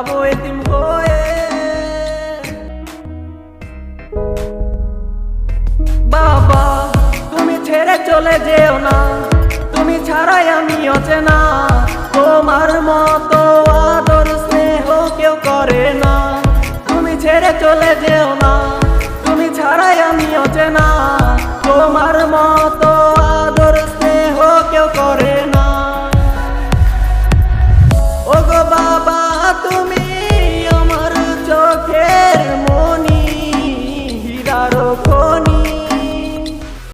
যাব এতিম হয়ে। তুমি ছেড়ে চলে যেও না। তুমি ছাড়াই আমি তোমার মতো আদর স্নেহ কেউ করে না। তুমি ছেড়ে চলে যেও না। তুমি ছাড়াই আমি অচেনা। তোমার মতো আদর স্নেহ কেউ করে কারও কোন